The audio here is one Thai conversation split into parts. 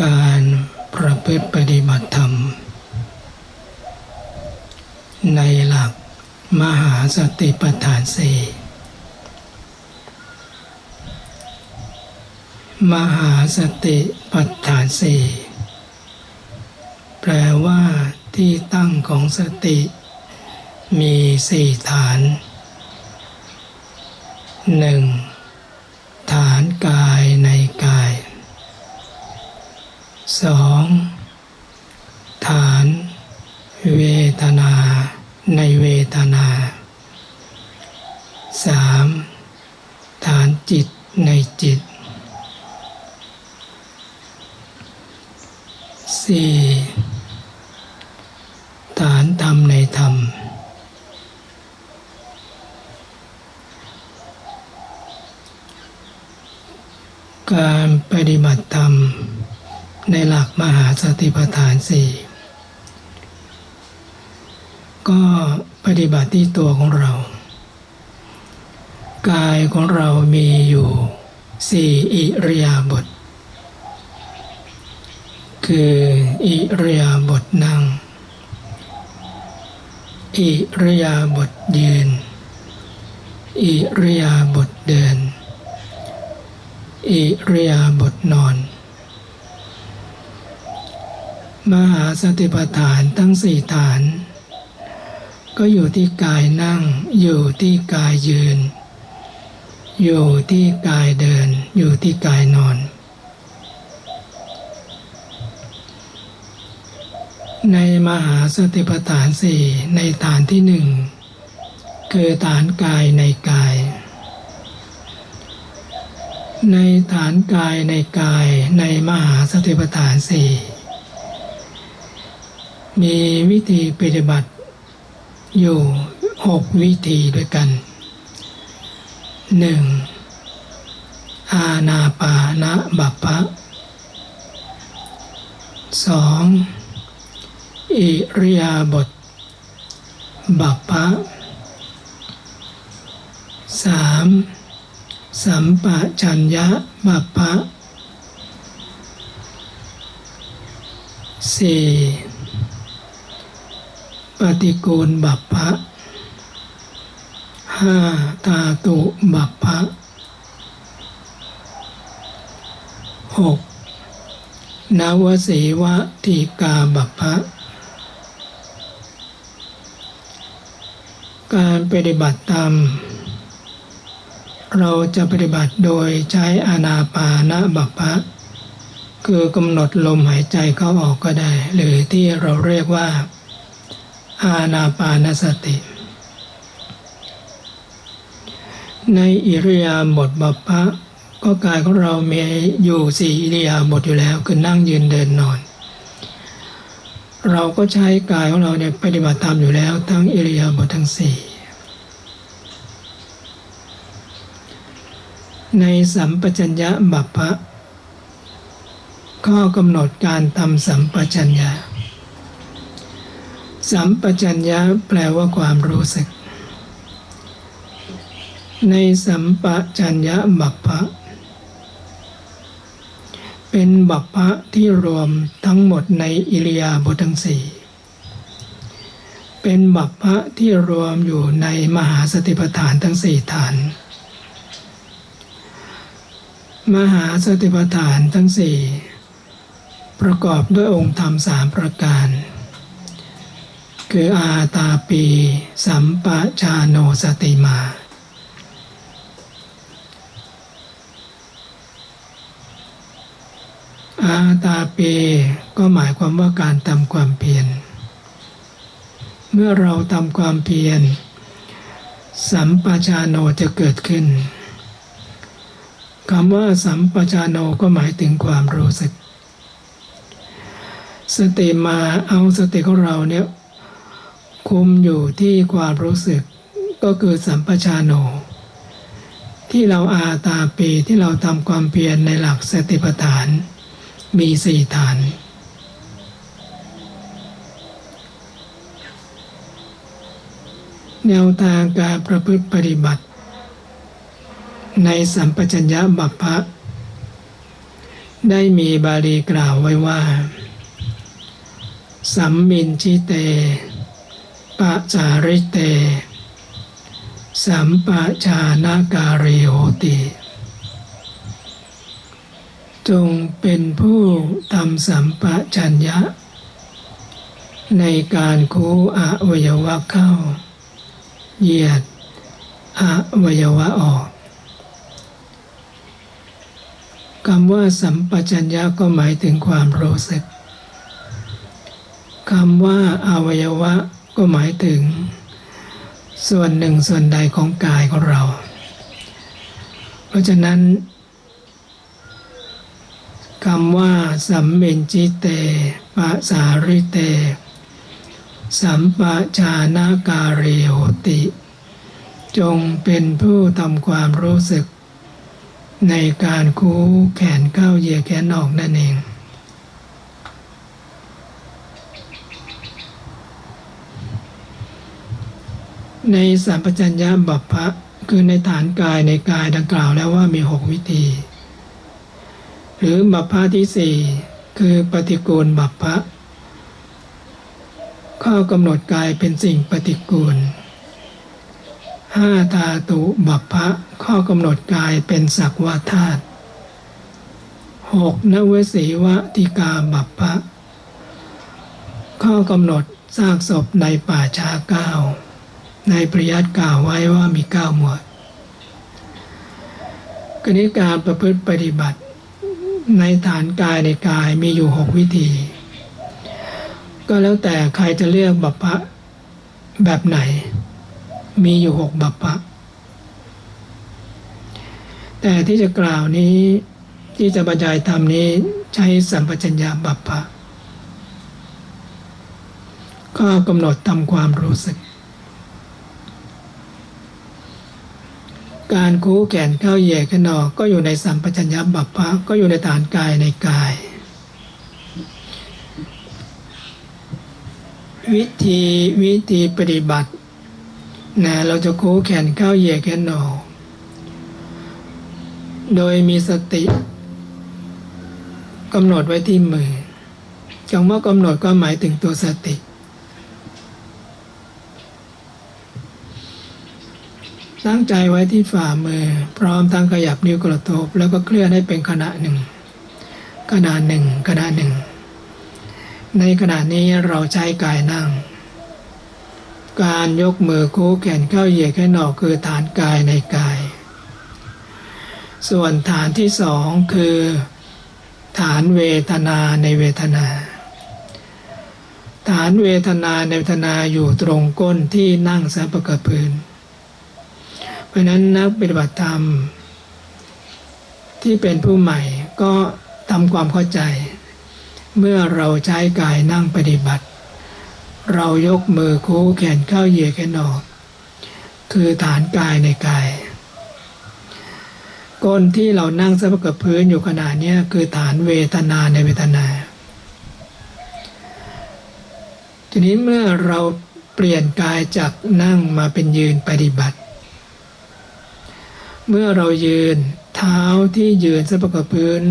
การประพฤติปฏิบัติธรรม ในหลักมหาสติปัฏฐานสี่มหาสติปัฏฐานสี่แปลว่าที่ตั้งของสติ มีสี่ฐานหนึ่งฐานกายในกาย สองฐาน เวทนา ในเวทนาสามฐานจิตในจิตสี่ฐานธรรมในธรรมการปฏิบัติธรรม ในหลักมหาสติปัฏฐานสี่ก็ปฏิบัติที่ตัวของเรา กายของเรามีอยู่สี่อิริยาบถคืออิริยาบถนั่ง อิริยาบถยืน อิริยาบถเดิน อิริยาบถนอน มหาสติปัฏฐานทั้งสี่ฐาน ก็อยู่ที่กายนั่ง อยู่ที่กายยืน อยู่ที่กายเดิน อยู่ที่กายนอน ในมหาสติปัฏฐานสี่ในฐานที่หนึ่งคือฐานกายในกาย ในฐานกายในกายในมหาสติปัฏฐานสี่ มีวิธีปฏิบัติ อยู่หกวิธีด้วยกันหนึ่งอาณาปานะบัพพะสองอิริยาบถบัพพะสามสัมปชัญญะบัพพะสี่ ปฏิโกูลบัพพะห้าตาตุบัพพะหกนวสีวะทีกาบัพพะการปฏิบัติตามเราจะปฏิบัติโดยใช้อานาปานะบัพพะคือกำหนดลมหายใจเข้าออกก็ได้ หรือที่เราเรียกว่า อานาปานสติ ในอิริยาบถบัพพะก็กายของเรามีอยู่สี่อิริยาบถอยู่แล้วคือนั่งยืนเดินนอน เราก็ใช้กายของเราเนี่ยปฏิบัติตามอยู่แล้วทั้งอิริยาบถทั้งสี่ในสัมปชัญญะบัพพะข้อกำหนดการทำสัมปชัญญะ สัมปชัญญะแปลว่าความรู้สึก ในสัมปชัญญะบัพพะ เป็นบัพพะที่รวมทั้งหมดในอิริยาบถทั้งสี่เป็นบัพพะที่รวมอยู่ในมหาสติปัฏฐานทั้งสี่ฐาน มหาสติปัฏฐานทั้งสี่ประกอบด้วยองค์ธรรมสามประการ คืออาตาปีสัมปชาโนสติมา อาตาปีก็หมายความว่าการทำความเพียร เมื่อเราทำความเพียร สัมปชาโนจะเกิดขึ้นคำว่าสัมปชาโนก็หมายถึงความรู้สึก สติมาเอาสติของเราเนี่ย คุมอยู่ที่ความรู้สึกก็คือสัมปชาโน ที่เราอาตาปีที่เราทำความเพียรในหลักสติปัฏฐาน มีสี่ฐาน แนวทางการประพฤติปฏิบัติ ในสัมปชัญญะบัพพะได้มีบาลีกล่าวไว้ว่า สัมมินชิเต ปะจาริเต สัมปะชานาการิโหติ จงเป็นผู้ทำสัมปะชัญญะ ในการคูอวัยวะเข้า เหยียดอวัยวะออกคำว่าสัมปชัญญะก็หมายถึงความรู้สึกคำว่าอวัยวะ ก็หมายถึง ส่วนหนึ่งส่วนใดของกายของเรา เพราะฉะนั้นคำว่า สัมเมนจิเตปะสาริเต สัมปะชานาการิโหติ จงเป็นผู้ทำความรู้สึก ในการคูแขนเข้าเหยียดแขนออกนั่นเอง ในสัมปชัญญะบัพพะคือในฐานกายในกายดังกล่าวแล้วว่ามีหกวิธี หรือบัพพะที่สี่คือปฏิกูลบัพพะข้อกำหนดกายเป็นสิ่งปฏิกูลห้าธาตุบัพพะข้อกำหนดกายเป็นสักวาธาตุหกนเวสีวติกาบัพพะข้อกำหนดซากศพในป่าชาเก้า ในปริยัติกล่าวไว้ว่ามีเก้าหมวดกนิการประพฤติปฏิบัติ ในฐานกายในกายมีอยู่หกวิธี ก็แล้วแต่ใครจะเลือกบัพพะแบบไหน มีอยู่หกบัพพะ แต่ที่จะกล่าวนี้ที่จะบรรยายธรรมนี้ใช้สัมปชัญญะบัพพะก็กำหนดทำความรู้สึก การคูแขนเข้าเหยียดขนออกก็อยู่ในสัมปชัญญะบัพพะก็อยู่ในฐานกายในกาย วิธีวิธีปฏิบัตินะเราจะคูแขนเข้าเหยียดแขนออกโดยมีสติกำหนดไว้ที่มือคำว่ากำหนดก็หมายถึงตัวสติ ตั้งใจไว้ที่ฝ่ามือ พร้อมทั้งขยับนิ้วกระทบ แล้วก็เคลื่อนให้เป็นขณะหนึ่งขณะหนึ่งขณะหนึ่ง ในขณะนี้เราใช้กายนั่ง การยกมือคู่แขนเข้าเหยียดแขนออกคือฐานกายในกาย ส่วนฐานที่สองคือ ฐานเวทนาในเวทนา ฐานเวทนาในเวทนาอยู่ตรงก้นที่นั่งสับประกบพื้น เพราะนั้นนักปฏิบัติธรรม ที่เป็นผู้ใหม่ก็ทำความเข้าใจ เมื่อเราใช้กายนั่งปฏิบัติ เรายกมือคู่แขนเข้าเหยียดแขนออก คือฐานกายในกายก้นที่เรานั่งสับกับพื้นอยู่ขณะนี้คือฐานเวทนาในเวทนา ทีนี้เมื่อเราเปลี่ยนกายจากนั่งมาเป็นยืนปฏิบัติ เมื่อเรายืนเท้าที่ยืนสับกับพื้น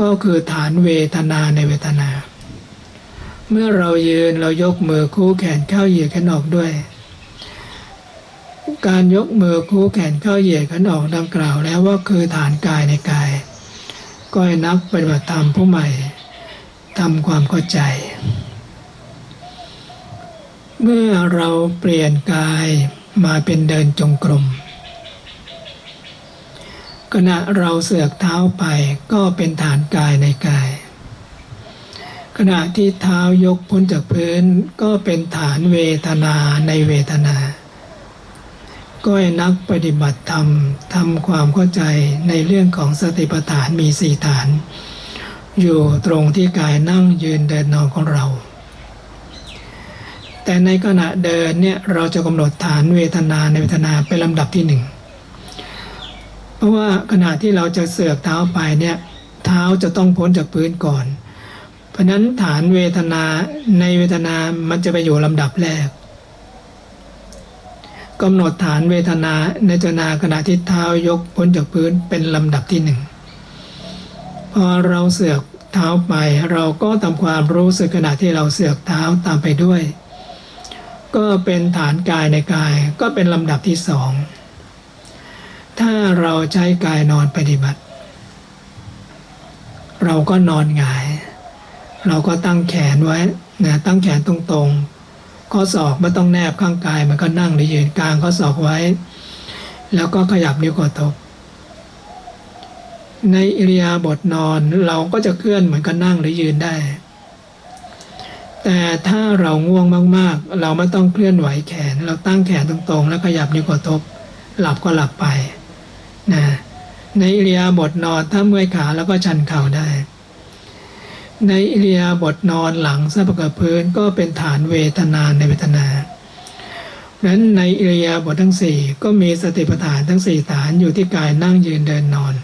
ก็คือฐานเวทนาในเวทนา เมื่อเรายืนเรายกมือคู่แขนเข้าเหยียดแขนออกด้วย การยกมือคู่แขนเข้าเหยียดแขนออกดังกล่าวแล้วว่าคือฐานกายในกาย ก็ให้นักปฏิบัติธรรมผู้ใหม่ทำความเข้าใจ เมื่อเราเปลี่ยนกายมาเป็นเดินจงกรม ขณะเราเสือกเท้าไปก็เป็นฐานกายในกาย ขณะที่เท้ายกพ้นจากพื้นก็เป็นฐานเวทนาในเวทนาก็ให้นักปฏิบัติธรรมทำความเข้าใจในเรื่องของสติปัฏฐานมีสี่ฐาน อยู่ตรงที่กายนั่งยืนเดินนอนของเรา แต่ในขณะเดินเนี่ยเราจะกำหนดฐานเวทนาในเวทนาเป็นลำดับที่หนึ่ง เพราะว่าขณะที่เราจะเสือกเท้าไปเนี่ยเท้าจะต้องพ้นจากพื้นก่อน เพราะนั้นฐานเวทนาในเวทนามันจะไปอยู่ลำดับแรกกำหนดฐานเวทนาในเจนาขณะที่เท้ายกพ้นจากพื้นเป็นลำดับที่หนึ่งพพอเราเสือกเท้าไปเราก็ทำความรู้สึกขณะที่เราเสือกเท้าตามไปด้วย ก็เป็นฐานกายในกายก็เป็นลำดับที่สอง ถ้าเราใช้กายนอนปฏิบัติ เราก็นอนหงาย เราก็ตั้งแขนไว้นะตั้งแขนตรงๆ ข้อศอกไม่ต้องแนบข้างกายมันก็นั่งหรือยืนกลางข้อศอกไว้ แล้วก็ขยับนิ้วกดทบในอิริยาบถนอนเราก็จะเคลื่อนเหมือนกับนั่งหรือยืนได้ แต่ถ้าเราง่วงมากๆ เราไม่ต้องเคลื่อนไหวแขน เราตั้งแขนตรงๆ แล้วขยับนิ้วกดทบ หลับก็หลับไป นะในอิริยาบถนอนถ้าเมื่อยขาแล้วก็ชันเข่าได้ ในอิริยาบถนอนหลังสะบกับพื้นก็เป็นฐานเวทนาในเวทนาดังนั้นในอิริยาบถทั้งสี่ก็มีสติปัฏฐานทั้งสี่ฐานอยู่ที่กายนั่งยืนเดินนอน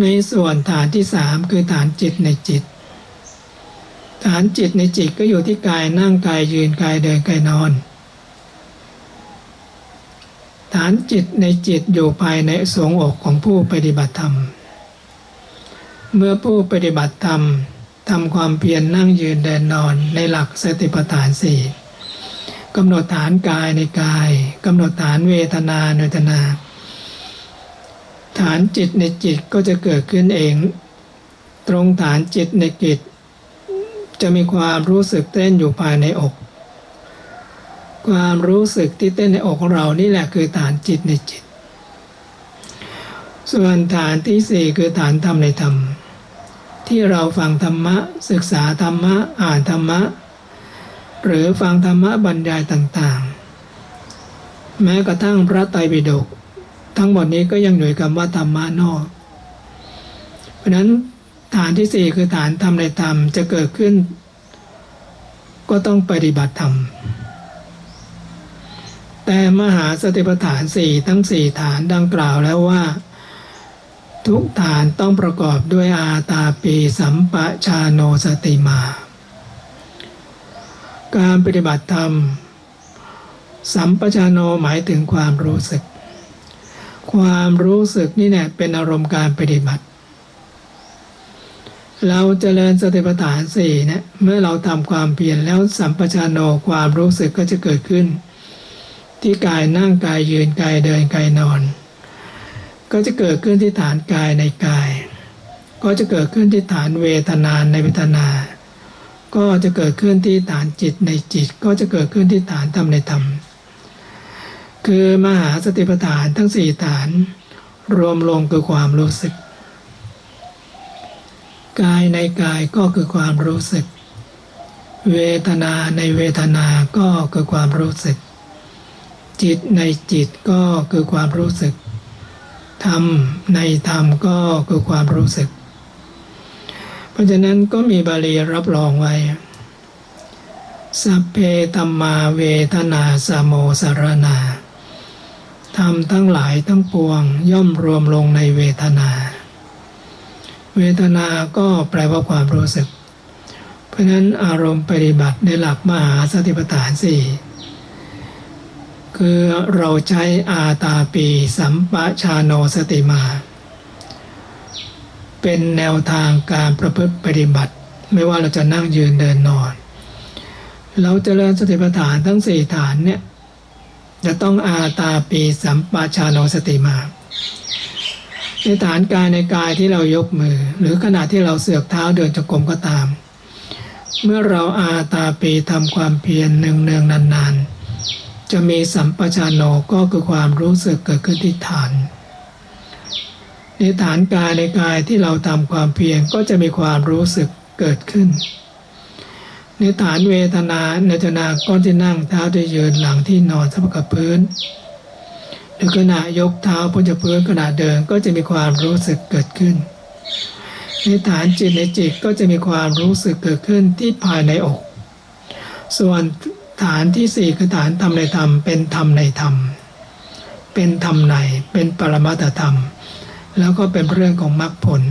ในส่วนฐานที่สามคือฐานจิตในจิต ฐานจิตในจิตก็อยู่ที่กายนั่งกายยืนกายเดินกายนอน ฐานจิตในจิตอยู่ภายในสวงอกของผู้ปฏิบัติธรรม เมื่อผู้ปฏิบัติธรรมทำความเพียรนนั่งยืนเดินนอนในหลักสติปัฏฐานสี่กำหนดฐานกายในกายกำหนดฐานเวทนาในเวทนา ฐานจิตในจิตก็จะเกิดขึ้นเอง ตรงฐานจิตในจิต จะมีความรู้สึกเต้นอยู่ภายในอก ความรู้สึกที่เต้นในอกของเรานี่แหละคือฐานจิตในจิต ส่วนฐานที่สี่คือฐานธรรมในธรรม ที่เราฟังธรรมะ ศึกษาธรรมะ อ่านธรรมะ หรือฟังธรรมะบรรยายต่างๆ แม้กระทั่งพระไตรปิฎกทั้งหมดนี้ก็ยังอยู่กับว่าธรรมะนอก เพราะนั้นฐานที่สี่คือฐานธรรมในธรรมจะเกิดขึ้น ก็ต้องปฏิบัติธรรม แต่มหาสติปัฏฐานสี่ทั้งสี่ฐานดังกล่าวแล้วว่า ทุกฐานต้องประกอบด้วยอาตาปีสัมปะชาโนสติมา การปฏิบัติธรรม สัมปชาโนหมายถึงความรู้สึก ความรู้สึกนี่แหละเป็นอารมณ์การปฏิบัติ เราจเจริญสติปัฏฐานสี่เนี่ยเมื่อเราทำความเพียรแล้วสัมปชาโนความรู้สึกก็จะเกิดขึ้น ที่กายนั่งกายยืนกายเดินกายนอน ก็จะเกิดขึ้นที่ฐานกายในกาย ก็จะเกิดขึ้นที่ฐานเวทนาในเวทนา ก็จะเกิดขึ้นที่ฐานจิตในจิต ก็จะเกิดขึ้นที่ฐานธรรมในธรรม คือมหาสติปัฏฐานทั้งสี่ฐาน รวมลงคือความรู้สึก กายในกายก็คือความรู้สึก เวทนาในเวทนาก็คือความรู้สึก จิตในจิตก็คือความรู้สึก ธรรมในธรรมก็คือความรู้สึก เพราะฉะนั้นก็มีบาลีรับรองไว้สัพเพธรรมาเวทนาสโมสารนาธรรมทั้งหลายทั้งปวงย่อมรวมลงในเวทนา เวทนาก็แปลว่าความรู้สึก เพราะนั้นอารมณ์ปฏิบัติในหลักมหาสติปัฏฐานสี่ คือเราใช้อาตาปีสัมปะชาโนสติมา เป็นแนวทางการประพฤติปฏิบัติ ไม่ว่าเราจะนั่งยืนเดินนอน เราจเจริญสติปัฏฐานทั้งสี่ฐานเนี่ยจะต้องอาตาปีสัมปะชาโนสติมาในฐานกายในกายที่เรายกมือ หรือขณะที่เราเสือกเท้าเดินจงกรมก็ตาม เมื่อเราอาตาปีทำความเพียรเนืองๆนานๆ จะมีสัมปชานโนก็คือความรู้สึกเกิดขึ้นที่ฐาน ในฐานกายในกายที่เราทำความเพียรก็จะมีความรู้สึกเกิดขึ้น ในฐานเวทนาในจนาก้อนที่นั่งเท้าที่ยืนหลังที่นอนทับกับพื้นหรือขณะยกเท้าพ้นจากพื้นขณะเดินก็จะมีความรู้สึกเกิดขึ้น ในฐานจิตในจิตก็จะมีความรู้สึกเกิดขึ้นที่ภายในอก ส่วน ฐานที่สี่คือฐานธรรมในธรรม เป็นธรรมในธรรม เป็นธรรมใน เป็นปรมัตธรรม แล้วก็เป็นเรื่องของมรรคผล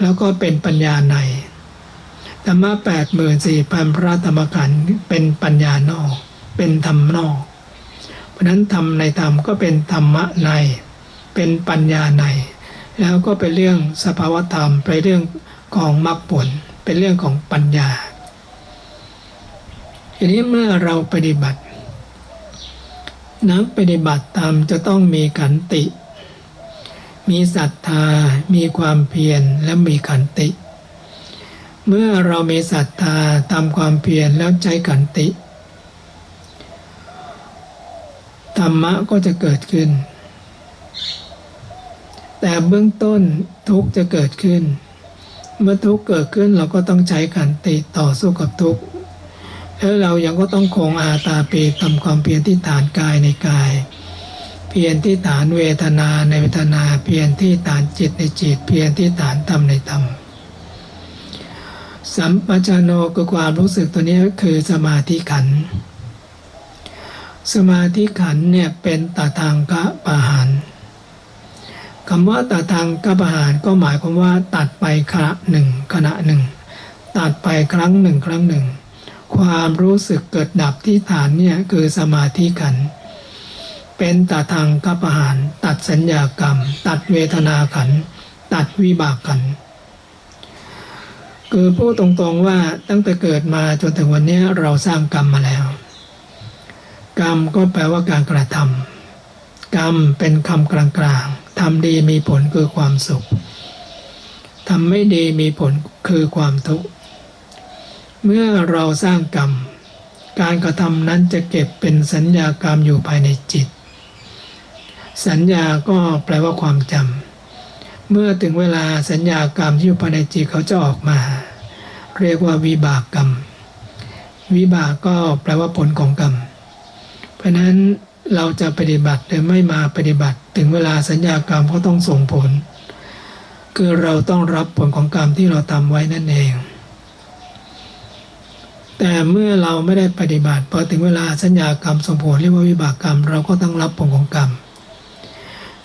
แล้วก็เป็นปัญญาในธรรมะแปดหมื่นสี่พันพระธรรมขันธ์เป็นปัญญานอก เป็นธรรมนอก เพราะนั้นธรรมในธรรมก็เป็นธรรมะใน เป็นปัญญาใน แล้วก็เป็นเรื่องสภาวธรรมเป็นเรื่องของมรรคผล เป็นเรื่องของปัญญา ทีนี้เมื่อเราปฏิบัติ นักปฏิบัติธรรมจะต้องมีขันติ มีศรัทธา มีความเพียรและมีขันติ เมื่อเรามีศรัทธาทำความเพียรแล้วใจขันติธรรมะก็จะเกิดขึ้น แต่เบื้องต้นทุกจะเกิดขึ้น เมื่อทุกเกิดขึ้นเราก็ต้องใช้ขันติต่อสู้กับทุก แล้วเรายังก็ต้องคงอาตาเปีทำความเพียรที่ฐานกายในกาย เพียรที่ฐานเวทนาในเวทนา เพียรที่ฐานจิตในจิต เพียรที่ฐานธรรมในธรรมสัมปชัญโนคือความรู้สึกตัวนี้คือสมาธิขัน สมาธิขันเนี่ยเป็นตาทางกะปะหารคำว่าตาทางกะปะหารก็หมายความว่าตัดไปขณะหนึ่งขณะหนึ่ง ตัดไปครั้งหนึ่งครั้งหนึ่ง ความรู้สึกเกิดดับที่ฐานเนี่ยคือสมาธิขัน เป็นตาทางกะปหารตัดสัญญากรรม ตัดเวทนาขัน ตัดวิบากขัน คือพูดตรงๆว่าตั้งแต่เกิดมาจนถึงวันนี้เราสร้างกรรมมาแล้ว กรรมก็แปลว่าการกระทำกรรมเป็นคำกลางๆทำดีมีผลคือความสุขทำไม่ดีมีผลคือความทุกข์ เมื่อเราสร้างกรรม การกระทำนั้นจะเก็บเป็นสัญญากรรมอยู่ภายในจิต สัญญาก็แปลว่าความจำเมื่อถึงเวลาสัญญากรรมที่อยู่ภายในจิตเขาจะออกมา เรียกว่าวิบากกรรม วิบากก็แปลว่าผลของกรรม เพราะนั้นเราจะปฏิบัติหรือไม่มาปฏิบัติ ถึงเวลาสัญญากรรมก็ต้องส่งผล คือเราต้องรับผลของกรรมที่เราทำไว้นั่นเอง แต่เมื่อเราไม่ได้ปฏิบัติพอถึงเวลาสัญญากรรมส่งผลเรียกว่าวิบากกรรม เราก็ต้องรับผลของกรรม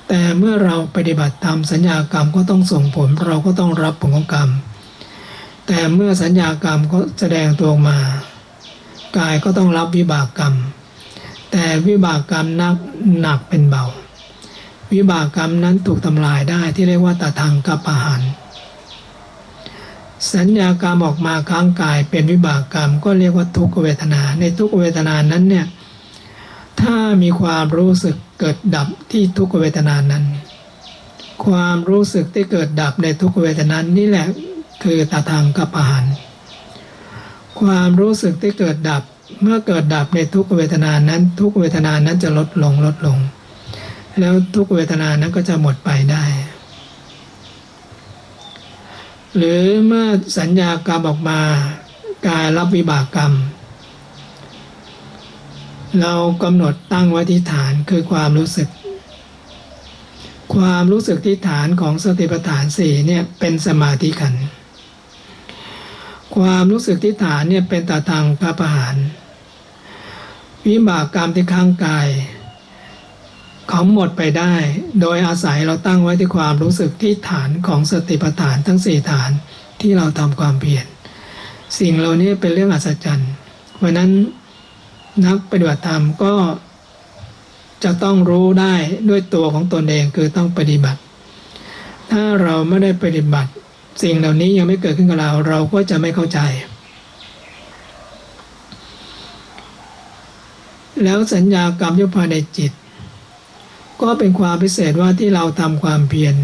แต่เมื่อเราปฏิบัติตามสัญญากรรมก็ต้องส่งผล เราก็ต้องรับผลของกรรม แต่เมื่อสัญญากรรมก็แสดงตัวมา กายก็ต้องรับวิบากกรรม แต่วิบากกรรมนักหนักเป็นเบา วิบากกรรมนั้นถูกทำลายได้ที่เรียกว่าตาทางกัปปะหัน สัญญากรรมออกมาค้างกายเป็นวิบากกรรม ก็เรียกว่าทุกขเวทนา ในทุกขเวทนานั้นเนี่ยถ้ามีความรู้สึกเกิดดับที่ทุกขเวทนานั้น ความรู้สึกที่เกิดดับในทุกขเวทนานี่แหละคือตาทางกัปปะหันความรู้สึกที่เกิดดับเมื่อเกิดดับในทุกเวทนานั้น ทุกเวทนานั้นจะลดลงลดลง แล้วทุกเวทนานั้นก็จะหมดไปได้ หรือเมื่อสัญญากรรมออกมา กายรับวิบากกรรม เรากำหนดตั้งไว้ที่ฐานคือความรู้สึก ความรู้สึกที่ฐานของสติปัฏฐานสี่เนี่ยเป็นสมาธิขัน ความรู้สึกที่ฐานเนี่ยเป็นตาทางพระประหาร วิบากกรรมที่ข้างกาย เขาหมดไปได้ โดยอาศัยเราตั้งไว้ที่ความรู้สึกที่ฐานของสติปัฏฐานทั้งสี่ฐานที่เราทำความเพียรสิ่งเหล่านี้เป็นเรื่องอัศจรรย์เพราะนั้นนักปฏิบัติธรรมก็จะต้องรู้ได้ด้วยตัวของตนเองคือต้องปฏิบัติ ถ้าเราไม่ได้ปฏิบัติ สิ่งเหล่านี้ยังไม่เกิดขึ้นกับเราเราก็จะไม่เข้าใจ แล้วสัญญากรรมยุภายในจิต ก็เป็นความพิเศษว่าที่เราทำความเพียร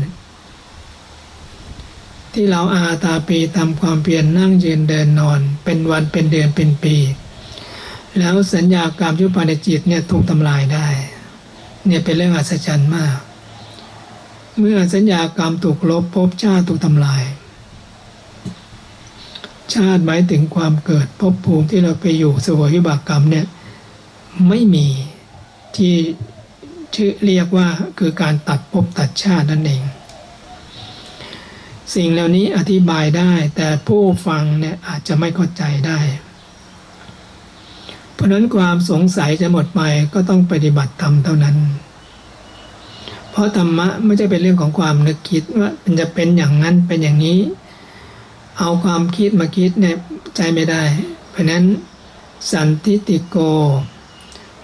ที่เราอาตาปีทำความเพียรนนั่งยืนเดินนอน เป็นวันเป็นเดือนเป็นปี แล้วสัญญากรรมยุภายในจิตเนี่ยถูกทำลายได้ เนี่ยเป็นเรื่องอัศจรรย์มาก เมื่อสัญญากรรมถูกลบภพชาติถูกทำลาย ชาติหมายถึงความเกิดภพภูมิที่เราไปอยู่สวยวิบากกรรมเนี่ยไม่มีที่ ชื่อเรียกว่าคือการตัดภพตัดชาตินั่นเอง สิ่งเหล่านี้อธิบายได้แต่ผู้ฟังเนี่ยอาจจะไม่เข้าใจได้ เพราะนั้นความสงสัยจะหมดไปก็ต้องปฏิบัติธรรมเท่านั้น เพราะธรรมะไม่ใช่เป็นเรื่องของความนึกคิดว่ามันจะเป็นอย่างนั้นเป็นอย่างนี้ เอาความคิดมาคิดเนี่ยใจไม่ได้ เพราะนั้นสันทิติโก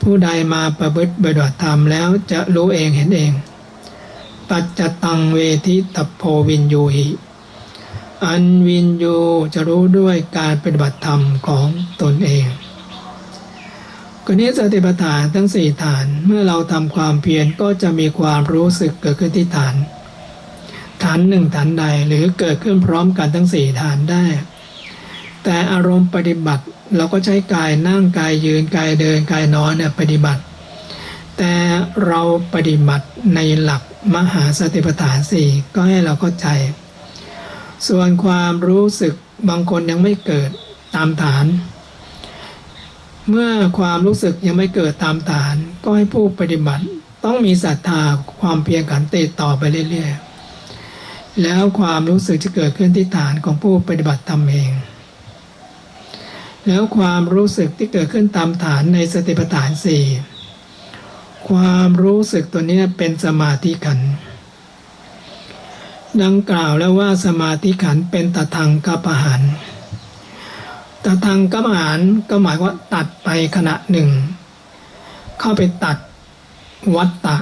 ผู้ใดมาประพฤติปฏิบัติธรรมแล้วจะรู้เองเห็นเอง ปัจจตังเวทิตโพวินยูหิ อันวินยูจะรู้ด้วยการปฏิบัติธรรมของตนเองกรณีสติปัฏฐานทั้งสี่ฐานเมื่อเราทำความเพียรก็จะมีความรู้สึกเกิดขึ้นที่ฐาน ฐานหนึ่งฐานใดหรือเกิดขึ้นพร้อมกันทั้งสี่ฐานได้ แต่อารมณ์ปฏิบัติ เราก็ใช้กายนั่งกายยืนกายเดินกายนอนเนี่ยปฏิบัติ แต่เราปฏิบัติในหลักมหาสติปัฏฐานสี่ก็ให้เราเข้าใจ ส่วนความรู้สึกบางคนยังไม่เกิดตามฐาน เมื่อความรู้สึกยังไม่เกิดตามฐาน ก็ให้ผู้ปฏิบัติต้องมีศรัทธาความเพียรขันติต่อไปเรื่อยๆ แล้วความรู้สึกจะเกิดขึ้นที่ฐานของผู้ปฏิบัติทำเอง แล้วความรู้สึกที่เกิดขึ้นตามฐานในสติปัฏฐานสี่ความรู้สึกตัวนี้เป็นสมาธิขัน ดังกล่าวแล้วว่าสมาธิขันเป็นตะทังกัปหันตะทังกัปหันก็หมายว่าตัดไปขณะหนึ่ง เข้าไปตัดวัตตะ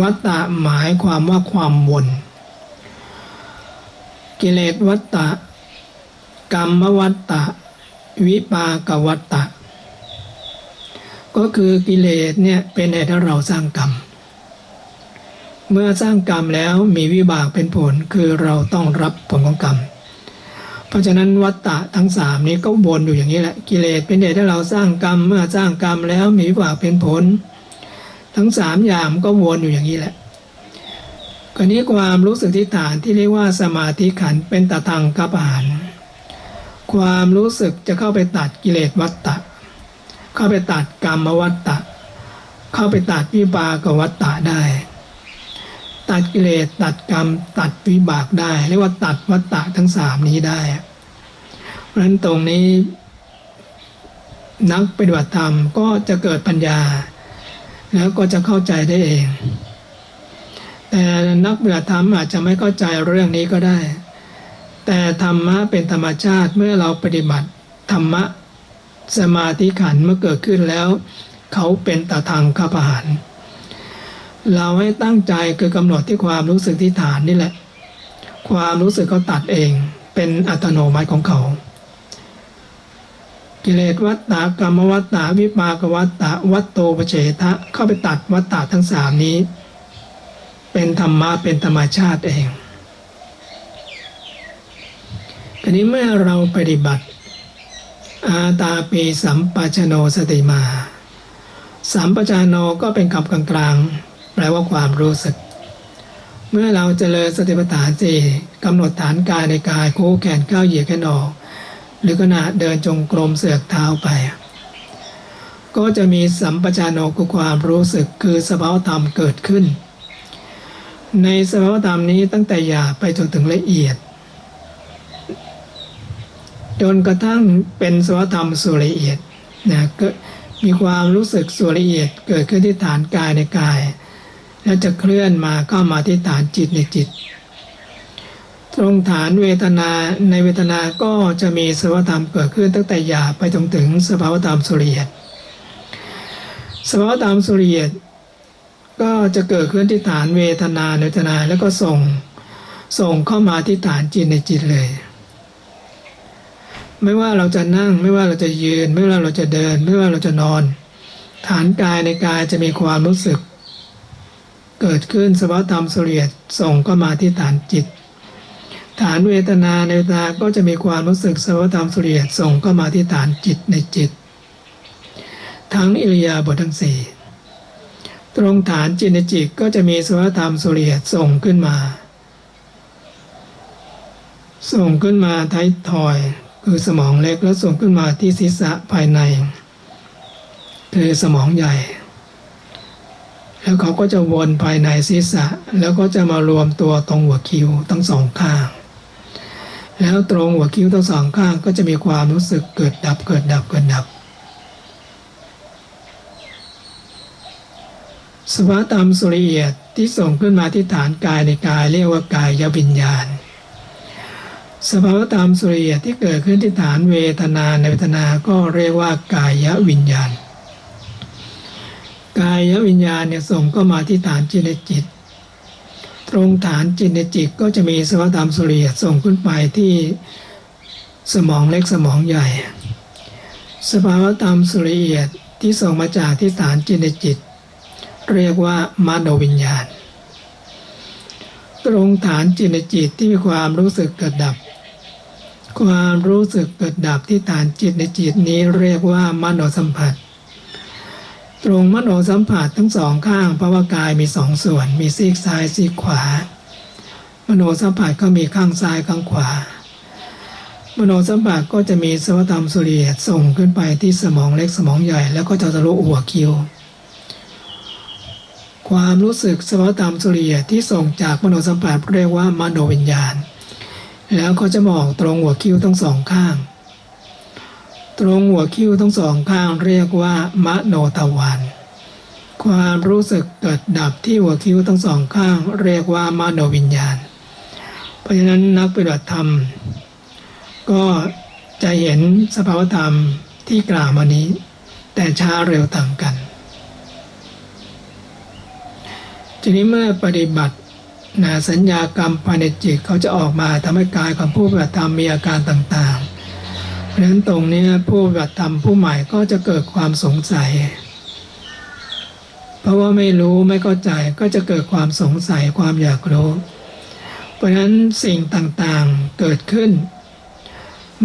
วัตตะหมายความว่าความวน กิเลสวัตตะกรรมวัตตะ วิปากวัตตะ ก็คือกิเลสเนี่ยเป็นเหตุให้เราสร้างกรรม เมื่อสร้างกรรมแล้วมีวิบากเป็นผลคือเราต้องรับผลของกรรม เพราะฉะนั้นวัตตะทั้งสามนี้ก็วนอยู่อย่างนี้แหละกิเลสเป็นเหตุให้เราสร้างกรรม เมื่อสร้างกรรมแล้วมีวิบากเป็นผล ทั้งสามอย่างก็วนอยู่อย่างนี้แหละกรณีความรู้สึกที่ฐานที่เรียกว่าสมาธิขันเป็นตะทังกัปหาน ความรู้สึกจะเข้าไปตัดกิเลสวัตตะ เข้าไปตัดกรรมวัตตะ เข้าไปตัดวิบากวัตตะได้ ตัดกิเลสตัดกรรม ตัดวิบากได้ เรียกว่าตัดวัตตะทั้งสามนี้ได้ เพราะฉะนั้นตรงนี้ นักปฏิบัติธรรมก็จะเกิดปัญญา แล้วก็จะเข้าใจได้เอง แต่นักปฏิบัติธรรมอาจจะไม่เข้าใจเรื่องนี้ก็ได้ แต่ธรรมะเป็นธรรมชาติเมื่อเราปฏิบัติธรรมะสมาธิขันเมื่อเกิดขึ้นแล้ว เขาเป็นตาทางข้าพหารเราให้ตั้งใจคือกำหนดที่ความรู้สึกที่ฐานนี่แหละ ความรู้สึกเขาตัดเอง เป็นอัตโนมัติของเขา กิเลสวัตตะกรรมวัตตะวิปากวัตตะวัตโตปเฉทะเข้าไปตัดวัตตะทั้งสามนี้ เป็นธรรมะเป็นธรรมชาติเอง ทีนี้เมื่อเราปฏิบัติ อาตาปีสัมปชโนสติมาสัมปชานโนก็เป็นคำกลางๆแปลว่าความรู้สึก เมื่อเราเจริญสติปัฏฐานสี่กำหนดฐานกายในกายคู่แขนก้าวเหยียดแขนออก หรือขณะเดินจงกรมเสือกเท้าไป ก็จะมีสัมปชานโนคือความรู้สึกคือสภาวธรรมเกิดขึ้น ในสภาวธรรมนี้ตั้งแต่หยาบไปจนถึงละเอียด จนกระทั่งเป็นสภาวธรรมส่วนละเอียดนะก็มีความรู้สึกส่วนละเอียดเกิดขึ้นที่ฐานกายในกาย แล้วจะเคลื่อนมาเข้ามาที่ฐานจิตในจิต ตรงฐานเวทนาในเวทนาก็จะมีสภาวธรรมเกิดขึ้นตั้งแต่หยาบไปจนถึงสภาวธรรมส่วนละเอียดสภาวธรรมส่วนละเอียดก็จะเกิดขึ้นที่ฐานเวทนาในเวทนาแล้วก็ส่งส่งเข้ามาที่ฐานจิตในจิตเลย ไม่ว่าเราจะนั่ง ไม่ว่าเราจะยืน ไม่ว่าเราจะเดิน ไม่ว่าเราจะนอน ฐานกายในกายจะมีความรู้สึก เกิดขึ้นสภาวธรรมสุริยส่งเข้ามาที่ฐานจิต ฐานเวทนาในเวทนาก็จะมีความรู้สึกสภาวธรรมสุริยส่งเข้ามาที่ฐานจิตในจิต ทั้งอิริยาบถทั้งสี่ตรงฐานจิตในจิตก็จะมีสภาวธรรมสุริยส่งขึ้นมา ส่งขึ้นมาท้ายทอย คือสมองเล็กแล้วส่งขึ้นมาที่ศีรษะภายใน คือสมองใหญ่ แล้วเขาก็จะวนภายในศีรษะ แล้วก็จะมารวมตัวตรงหัวคิ้วทั้งสองข้าง แล้วตรงหัวคิ้วทั้งสองข้างก็จะมีความรู้สึกเกิดดับเกิดดับเกิดดับสภาวธรรมสุริเอียดที่ส่งขึ้นมาที่ฐานกายในกายเรียกว่ากายยวิญญาณ สภาวธรรมสุริยดที่เกิดขึ้นที่ฐานเวทนาในเวทนาก็เรียกว่ากายวิญญาณ กายวิญญาณเนี่ยส่งก็มาที่ฐานจิตในจิต ตรงฐานจิตในจิตก็จะมีสภาวธรรมสุริยะส่งขึ้นไปที่สมองเล็กสมองใหญ่ สภาวธรรมสุริยะที่ส่งมาจากที่ฐานจิตในจิต เรียกว่ามโนวิญญาณ ตรงฐานจิตในจิตที่มีความรู้สึกเกิดดับ ความรู้สึกเกิดดับที่ฐานจิตในจิตนี้เรียกว่ามโนสัมผัส ตรงมโนสัมผัสทั้งสองข้างเพราะว่ากายมีสองส่วน มีซีกซ้ายซีกขวา มโนสัมผัสก็มีข้างซ้ายข้างขวา มโนสัมผัสก็จะมีสวัสดธรรมสุริยส่งขึ้นไปที่สมองเล็กสมองใหญ่ แล้วก็จะทะลุหัวคิ้วความรู้สึกสวัสดธรรมสุริยที่ส่งจากมโนสัมผัสเรียกว่ามโนวิญญาณ แล้วก็จะมองตรงหัวคิ้วทั้งสองข้าง ตรงหัวคิ้วทั้งสองข้างเรียกว่ามโนทวารความรู้สึกเกิดดับที่หัวคิ้วทั้งสองข้าง เรียกว่ามโนวิญญาณ เพราะฉะนั้นนักปฏิบัติธรรม ก็จะเห็นสภาวธรรมที่กล่าวมานี้ แต่ช้าเร็วต่างกันทีนี้เมื่อปฏิบัติ นะสัญญากรรมภายในจิตเขาจะออกมาทำให้กายของผู้ปฏิบัติธรรมมีอาการต่างๆ เพราะฉะนั้นตรงนี้ผู้ปฏิบัติธรรมผู้ใหม่ก็จะเกิดความสงสัย เพราะว่าไม่รู้ไม่เข้าใจก็จะเกิดความสงสัยความอยากรู้ เพราะฉะนั้นสิ่งต่างๆเกิดขึ้น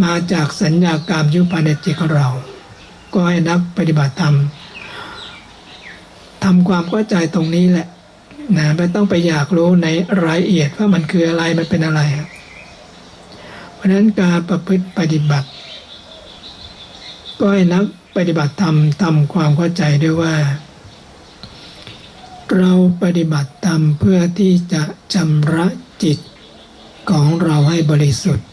มาจากสัญญากรรมยุภายในจิตของเรา ก็ให้นักปฏิบัติธรรมทำความเข้าใจตรงนี้แหละ นะไม่ต้องไปอยากรู้ในรายละเอียดว่ามันคืออะไรมันเป็นอะไร เพราะฉะนั้นการประพฤติปฏิบัติ ก็ให้นักปฏิบัติธรรมทำความเข้าใจด้วยว่า เราปฏิบัติธรรมเพื่อที่จะชำระจิตของเราให้บริสุทธิ์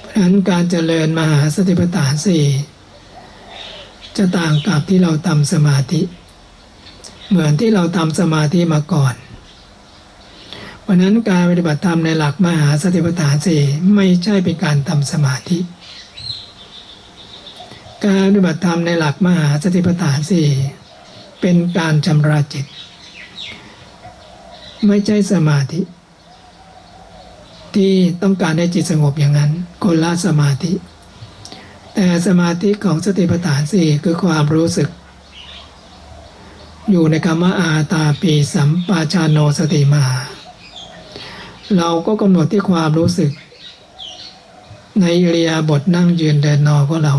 เพราะฉะนั้นการเจริญมหาสติปัฏฐานสี่จะต่างกับที่เราทำสมาธิ เหมือนที่เราทำสมาธิมาก่อนเพราะนั้นการปฏิบัติธรรมในหลักมหาสติปัฏฐานสี่ไม่ใช่เป็นการทำสมาธิ การปฏิบัติธรรมในหลักมหาสติปัฏฐานสี่เป็นการชำระจิต ไม่ใช่สมาธิ ที่ต้องการให้จิตสงบอย่างนั้นคนละสมาธิ แต่สมาธิของสติปัฏฐานสี่คือความรู้สึก อยู่ในคำว่าอาตาปีสัมปาชาโนสติมา เราก็กำหนดที่ความรู้สึก ในอิริยาบถนั่งยืนเดินนอนของเรา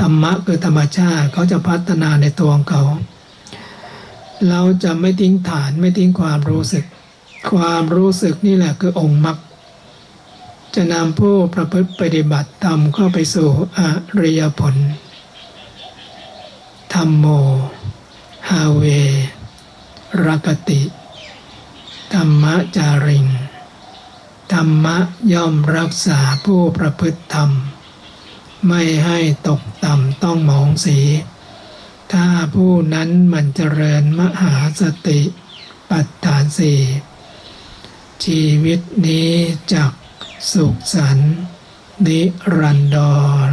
ธรรมะคือธรรมชาติเขาจะพัฒนาในตัวของเขา เราจะไม่ทิ้งฐานไม่ทิ้งความรู้สึก ความรู้สึกนี่แหละคือองค์มรรคจะนำผู้ประพฤติปฏิบัติธรรมเข้าไปสู่อริยผลธรรมโม ฮาเวรักติ ธรรมจาริง ธรรมะย่อมรักษาผู้ประพฤติธรรม ไม่ให้ตกต่ำต้องหมองสี ถ้าผู้นั้นมันเจริญมหาสติ ปัฏฐานสี่ชีวิตนี้จักสุขสันนิรันดร